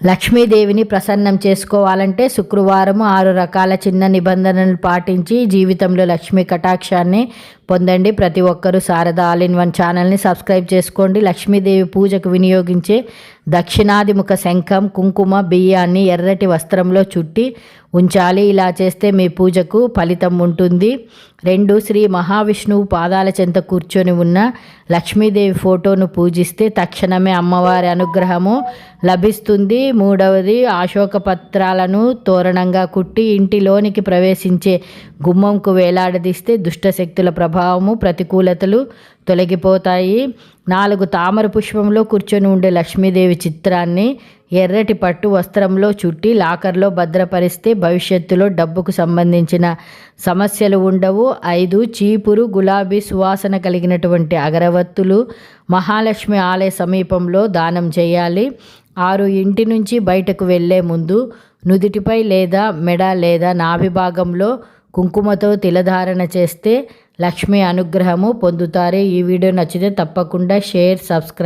లక్ష్మీదేవిని ప్రసన్నం చేసుకోవాలంటే శుక్రవారం ఆరు రకాల చిన్న నిబంధనలు పాటించి జీవితంలో లక్ష్మీ కటాక్షాన్ని పొందండి. ప్రతి ఒక్కరూ శారద ఆల్ ఇన్ వన్ ఛానల్ని సబ్స్క్రైబ్ చేసుకోండి. లక్ష్మీదేవి పూజకు వినియోగించే దక్షిణాదిముఖ శంఖం కుంకుమ బియ్యాన్ని ఎర్రటి వస్త్రంలో చుట్టి ఉంచాలి. ఇలా చేస్తే మీ పూజకు ఫలితం ఉంటుంది. రెండు శ్రీ మహావిష్ణువు పాదాల చెంత కూర్చొని ఉన్న లక్ష్మీదేవి ఫోటోను పూజిస్తే తక్షణమే అమ్మవారి అనుగ్రహము లభిస్తుంది. మూడవది అశోక పత్రాలను తోరణంగా కుట్టి ఇంటిలోనికి ప్రవేశించే గుమ్మంకు వేలాడదీస్తే దుష్టశక్తుల ప్రభావము ప్రతికూలతలు తొలగిపోతాయి. నాలుగు తామర పుష్పంలో కూర్చొని ఉండే లక్ష్మీదేవి చిత్రాన్ని ఎర్రటి పట్టు వస్త్రంలో చుట్టి లాకర్లో భద్రపరిస్తే భవిష్యత్తులో డబ్బుకు సంబంధించిన సమస్యలు ఉండవు. ఐదు చీపురు గులాబీ సువాసన కలిగినటువంటి అగరవత్తులు మహాలక్ష్మి ఆలయ సమీపంలో దానం చేయాలి. ఆరు ఇంటి నుంచి బయటకు వెళ్ళే ముందు నుదిటిపై లేదా మెడ లేదా నాభి భాగంలో కుంకుమతో తిలధారణ చేస్తే లక్ష్మి అనుగ్రహము పొందుతారు. ఈ వీడియో నచ్చితే తప్పకుండా షేర్ సబ్స్క్రైబ్